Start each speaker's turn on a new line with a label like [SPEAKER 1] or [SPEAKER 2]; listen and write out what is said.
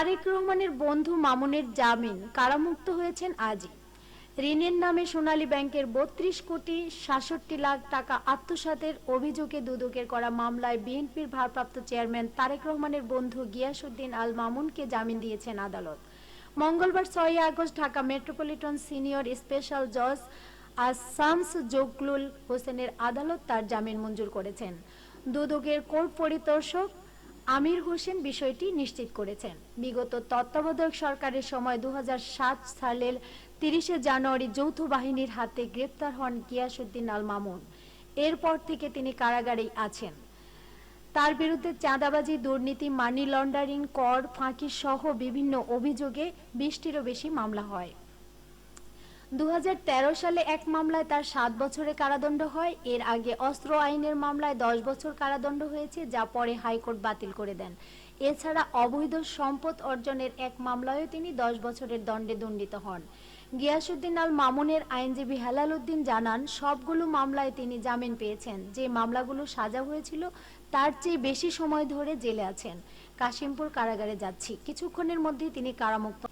[SPEAKER 1] তারেক রহমানের বন্ধু মামুনের জামিন কারামুক্ত হয়েছেন আজই। ঋণের নামে সোনালী ব্যাংকের বত্রিশ কোটি সাতষট্টি লাখ টাকা আত্মসাতের অভিযোগে দুদকের করা মামলায় বিএনপির ভারপ্রাপ্ত চেয়ারম্যান তারেক রহমানের বন্ধু গিয়াসুদ্দিন আল মামুনকে জামিন দিয়েছেন আদালত। মঙ্গলবার ছয় August Dhaka metropolitan senior special জজ আসামস জগলুল হোসেনের আদালত তার জামিন মঞ্জুর করেছেন। দুদকের কোর্ট পরিদর্শক আমির হোসেন বিষয়টি নিশ্চিত করেছেন। বিগত তত্ত্বাবধায়ক সরকারের সময় দুহাজার সাত সালের তিরিশে জানুয়ারি যৌথ বাহিনীর হাতে গ্রেপ্তার হন গিয়াসুদ্দিন আল মামুন। এরপর থেকে তিনি কারাগারেই আছেন। তার বিরুদ্ধে চাঁদাবাজি, দুর্নীতি, মানি লন্ডারিং, কর ফাঁকি সহ বিভিন্ন অভিযোগে বিশটিরও বেশি মামলা হয়। দু হাজার তেরো সালে এক মামলায় তার সাত বছরের কারাদণ্ড হয়। এর আগে অস্ত্র আইনের মামলায় দশ বছর কারাদণ্ড হয়েছে, যা পরে হাইকোর্ট বাতিল করে দেন। এছাড়া অবৈধ সম্পদ অর্জনের এক মামলায়ও তিনি দশ বছরের দণ্ডে দণ্ডিত হন। গিয়াসুদ্দিন আল মামুনের আইনজীবী হেলাল উদ্দিন জানান, সবগুলো মামলায় তিনি জামিন পেয়েছেন। যে মামলাগুলো সাজা হয়েছিল, তার চেয়ে বেশি সময় ধরে জেলে আছেন। কাশিমপুর কারাগারে যাচ্ছি। কিছুক্ষণের মধ্যেই তিনি কারামুক্ত